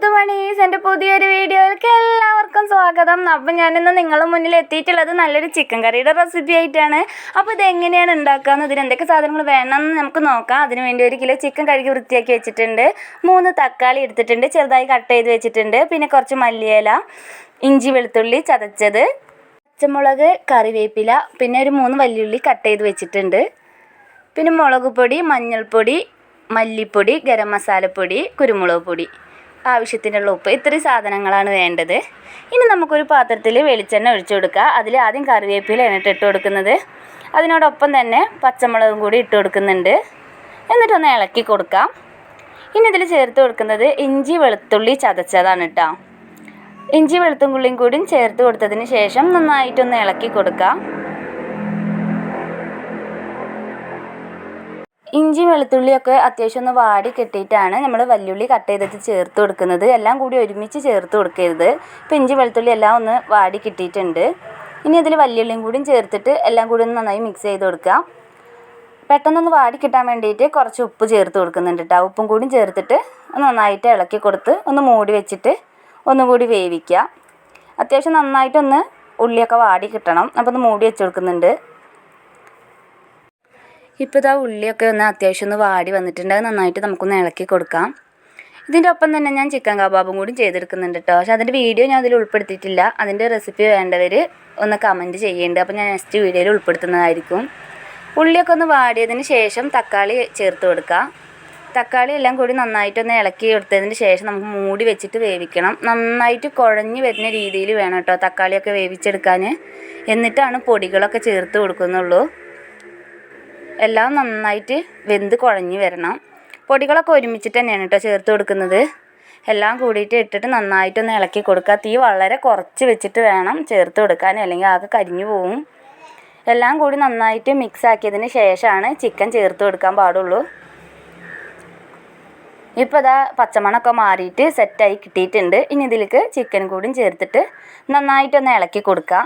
മുത്തുമണീസ് എന്റെ പുതിയൊരു വീഡിയോയിലേക്ക് എല്ലാവർക്കും സ്വാഗതം. അപ്പം ഞാനിന്ന് നിങ്ങളുടെ മുന്നിൽ എത്തിയിട്ടുള്ളത് നല്ലൊരു ചിക്കൻ കറിയുടെ റെസിപ്പി ആയിട്ടാണ്. അപ്പോൾ ഇത് എങ്ങനെയാണ് ഉണ്ടാക്കുക ഇതിന് എന്തൊക്കെ സാധനങ്ങൾ വേണമെന്ന് നമുക്ക് നോക്കാം. അതിന് വേണ്ടി ഒരു കിലോ ചിക്കൻ കഴുകി വൃത്തിയാക്കി വെച്ചിട്ടുണ്ട്. മൂന്ന് തക്കാളി എടുത്തിട്ടുണ്ട് ചെറുതായി കട്ട് ചെയ്ത് വെച്ചിട്ടുണ്ട്. പിന്നെ കുറച്ച് മല്ലിയില ഇഞ്ചി വെളുത്തുള്ളി ചതച്ചത് പച്ചമുളക് കറിവേപ്പില പിന്നെ ഒരു മൂന്ന് വല്യുള്ളി കട്ട് ചെയ്ത് വെച്ചിട്ടുണ്ട്. പിന്നെ മുളക് പൊടി മഞ്ഞൾപ്പൊടി മല്ലിപ്പൊടി ഗരം മസാലപ്പൊടി കുരുമുളക് പൊടി. ആവശ്യത്തിനുള്ള ഉപ്പ്. ഇത്രയും സാധനങ്ങളാണ് വേണ്ടത്. ഇനി നമുക്കൊരു പാത്രത്തിൽ വെളിച്ചെണ്ണ ഒഴിച്ചു കൊടുക്കുക അതിൽ ആദ്യം കറിവേപ്പിലയാണ് ഇട്ട് കൊടുക്കുന്നത്. അതിനോടൊപ്പം തന്നെ പച്ചമുളകും കൂടി ഇട്ട് കൊടുക്കുന്നുണ്ട്. എന്നിട്ടൊന്ന് ഇളക്കി കൊടുക്കാം. ഇനി ഇതിൽ ചേർത്ത് കൊടുക്കുന്നത് ഇഞ്ചി വെളുത്തുള്ളി ചതച്ചതാണ് കേട്ടോ ഇഞ്ചി വെളുത്തുള്ളിയും കൂടിയും ചേർത്ത് കൊടുത്തതിന് ശേഷം നന്നായിട്ടൊന്ന് ഇളക്കി കൊടുക്കാം. ഇഞ്ചി വെളുത്തുള്ളിയൊക്കെ അത്യാവശ്യം ഒന്ന് വാടി കെട്ടിയിട്ടാണ് നമ്മൾ വല്യുള്ളി കട്ട് ചെയ്തിട്ട് ചേർത്ത് കൊടുക്കുന്നത്. എല്ലാം കൂടി ഒരുമിച്ച് ചേർത്ത് കൊടുക്കരുത്. ഇപ്പം ഇഞ്ചി വെളുത്തുള്ളി എല്ലാം ഒന്ന് വാടി കിട്ടിയിട്ടുണ്ട്. ഇനി അതിൽ വല്യുള്ളിയും കൂടിയും ചേർത്തിട്ട് എല്ലാം കൂടി ഒന്ന് നന്നായി മിക്സ് ചെയ്ത് കൊടുക്കുക പെട്ടെന്നൊന്ന് വാടി കിട്ടാൻ വേണ്ടിയിട്ട് കുറച്ച് ഉപ്പ് ചേർത്ത് കൊടുക്കുന്നുണ്ട് കേട്ടോ ഉപ്പും കൂടിയും ചേർത്തിട്ട് നന്നായിട്ട് ഇളക്കി കൊടുത്ത് ഒന്ന് മൂടി വെച്ചിട്ട് ഒന്നും കൂടി വേവിക്കുക അത്യാവശ്യം നന്നായിട്ടൊന്ന് ഉള്ളിയൊക്കെ വാടി കിട്ടണം. അപ്പോൾ ഒന്ന് മൂടി വെച്ച് കൊടുക്കുന്നുണ്ട്. ഇപ്പോൾ ഇതാ ഉള്ളിയൊക്കെ ഒന്ന് അത്യാവശ്യം ഒന്ന് വാടി വന്നിട്ടുണ്ട്. നന്നായിട്ട് നമുക്കൊന്ന് ഇളക്കി കൊടുക്കാം. ഇതിന്റെ ഒപ്പം തന്നെ ഞാൻ ചിക്കൻ കബാബും കൂടി ചെയ്തെടുക്കുന്നുണ്ട് കേട്ടോ പക്ഷേ അതിന്റെ വീഡിയോ ഞാൻ അതിൽ ഉൾപ്പെടുത്തിയിട്ടില്ല. അതിന്റെ റെസിപ്പി വേണ്ടവർ ഒന്ന് കമന്റ് ചെയ്യേണ്ടത് അപ്പോൾ ഞാൻ നെക്സ്റ്റ് വീഡിയോയിൽ ഉൾപ്പെടുത്തുന്നതായിരിക്കും. ഉള്ളിയൊക്കെ ഒന്ന് വാടിയതിന് ശേഷം തക്കാളി ചേർത്ത് കൊടുക്കുക തക്കാളി എല്ലാം കൂടി നന്നായിട്ടൊന്ന് ഇളക്കി എടുത്തതിന് ശേഷം നമുക്ക് മൂടി വെച്ചിട്ട് വേവിക്കണം. നന്നായിട്ട് കുഴഞ്ഞു വരുന്ന രീതിയിൽ വേണം കേട്ടോ തക്കാളിയൊക്കെ വേവിച്ചെടുക്കാൻ എന്നിട്ടാണ് പൊടികളൊക്കെ ചേർത്ത് കൊടുക്കുന്നുള്ളൂ. എല്ലാം നന്നായിട്ട് വെന്ത് കുഴഞ്ഞ് വരണം. പൊടികളൊക്കെ ഒരുമിച്ചിട്ട് തന്നെയാണ് കേട്ടോ ചേർത്ത് കൊടുക്കുന്നത്. എല്ലാം കൂടിയിട്ട് ഇട്ടിട്ട് നന്നായിട്ടൊന്ന് ഇളക്കി കൊടുക്കുക. തീ വളരെ കുറച്ച് വെച്ചിട്ട് വേണം ചേർത്ത് കൊടുക്കാൻ. അല്ലെങ്കിൽ ആകെ കരിഞ്ഞു പോവും. എല്ലാം കൂടി നന്നായിട്ട് മിക്സ് ആക്കിയതിന് ശേഷമാണ് ചിക്കൻ ചേർത്ത് കൊടുക്കാൻ പാടുള്ളൂ. ഇപ്പോൾ ഇതാ പച്ചമണമൊക്കെ മാറിയിട്ട് സെറ്റായി കിട്ടിയിട്ടുണ്ട്. ഇനി ഇതിലേക്ക് ചിക്കൻ കൂടിയും ചേർത്തിട്ട് നന്നായിട്ടൊന്ന് ഇളക്കി കൊടുക്കുക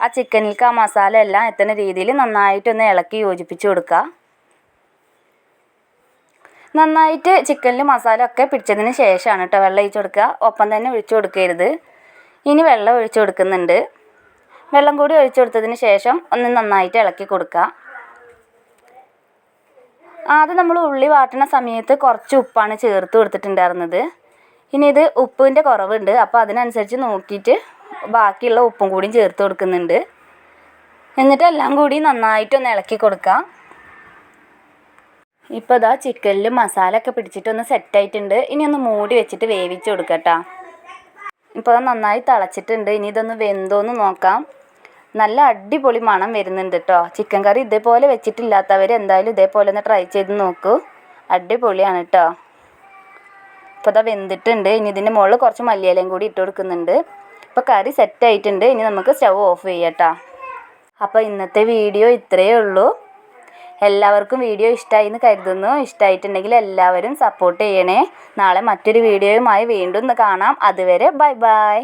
ആ ചിക്കനിലേക്ക് ആ മസാല എല്ലാം എത്തുന്ന രീതിയിൽ നന്നായിട്ടൊന്ന് ഇളക്കി യോജിപ്പിച്ച് കൊടുക്കുക. നന്നായിട്ട് ചിക്കനിൽ മസാല ഒക്കെ പിടിച്ചതിന് ശേഷമാണ് കേട്ടോ വെള്ളം ഒഴിച്ച് കൊടുക്കുക. ഒപ്പം തന്നെ ഒഴിച്ചു കൊടുക്കരുത്. ഇനി വെള്ളം ഒഴിച്ചു കൊടുക്കുന്നുണ്ട്. വെള്ളം കൂടി ഒഴിച്ചു കൊടുത്തതിന് ശേഷം ഒന്ന് നന്നായിട്ട് ഇളക്കി കൊടുക്കുക. ആദ്യം നമ്മൾ ഉള്ളി വാട്ടുന്ന സമയത്ത് കുറച്ച് ഉപ്പാണ് ചേർത്ത് കൊടുത്തിട്ടുണ്ടായിരുന്നത്. ഇനി ഇത് ഉപ്പിന്റെ കുറവുണ്ട്. അപ്പോൾ അതിനനുസരിച്ച് നോക്കിയിട്ട് ബാക്കിയുള്ള ഉപ്പും കൂടിയും ചേർത്ത് കൊടുക്കുന്നുണ്ട്. എന്നിട്ട് എല്ലാം കൂടി നന്നായിട്ടൊന്ന് ഇളക്കി കൊടുക്കാം. ഇപ്പോൾ ഇതാ ചിക്കനിൽ മസാല ഒക്കെ പിടിച്ചിട്ടൊന്ന് സെറ്റായിട്ടുണ്ട് ഇനി ഒന്ന് മൂടി വെച്ചിട്ട് വേവിച്ച് കൊടുക്കട്ടോ. ഇപ്പോൾ അത് നന്നായി തിളച്ചിട്ടുണ്ട്. ഇനി ഇതൊന്ന് വെന്തോന്ന് നോക്കാം. നല്ല അടിപൊളി മണം വരുന്നുണ്ട് കേട്ടോ ചിക്കൻ കറി ഇതേപോലെ വെച്ചിട്ടില്ലാത്തവർ എന്തായാലും ഇതേപോലെ ഒന്ന് ട്രൈ ചെയ്ത് നോക്കൂ. അടിപൊളിയാണ് കേട്ടോ ഇപ്പോൾ ഇതാ വെന്തിട്ടുണ്ട്. ഇനി ഇതിന്റെ മുകളിൽ കുറച്ച് മല്ലിയിലയും കൂടി ഇട്ട് കൊടുക്കുന്നുണ്ട്. ഇപ്പോൾ കറി സെറ്റ് ആയിട്ടുണ്ട്. ഇനി നമുക്ക് സ്റ്റവ് ഓഫ് ചെയ്യാട്ടോ. അപ്പോൾ ഇന്നത്തെ വീഡിയോ ഇത്രയേ ഉള്ളൂ. എല്ലാവർക്കും വീഡിയോ ഇഷ്ടമായി എന്ന് കരുതുന്നു. ഇഷ്ടമായിട്ടുണ്ടെങ്കിൽ എല്ലാവരും സപ്പോർട്ട് ചെയ്യണേ. നാളെ മറ്റൊരു വീഡിയോയുമായി വീണ്ടും കാണാം. അതുവരെ ബൈ ബൈ